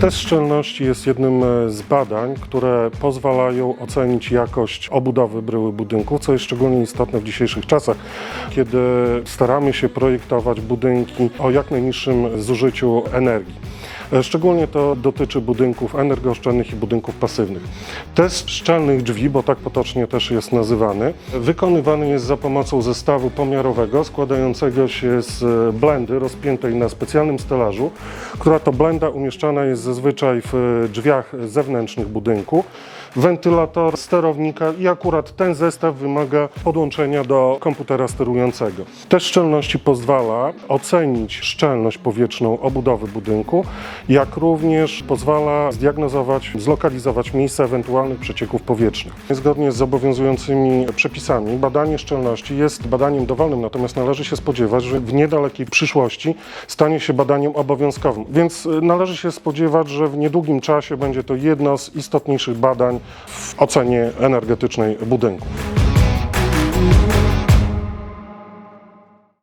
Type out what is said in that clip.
Test szczelności jest jednym e, z badań, które pozwalają ocenić jakość obudowy bryły budynku, co jest szczególnie istotne w dzisiejszych czasach, kiedy staramy się projektować budynki o jak najniższym zużyciu energii. E, Szczególnie to dotyczy budynków energooszczędnych i budynków pasywnych. Test szczelnych drzwi, bo tak potocznie też jest nazywany, wykonywany jest za pomocą zestawu pomiarowego składającego się z e, blendy rozpiętej na specjalnym stelażu, która to blenda umieszczana jest zazwyczaj w e, drzwiach zewnętrznych budynku. Wentylator, sterownika i akurat ten zestaw wymaga podłączenia do komputera sterującego. Test szczelności pozwala ocenić szczelność powietrzną obudowy budynku, jak również pozwala zdiagnozować, zlokalizować miejsce ewentualnych przecieków powietrznych. Zgodnie z obowiązującymi przepisami badanie szczelności jest badaniem dowolnym, natomiast należy się spodziewać, że w niedalekiej przyszłości stanie się badaniem obowiązkowym. Więc y, należy się spodziewać, że w niedługim czasie będzie to jedno z istotniejszych badań w ocenie energetycznej budynku.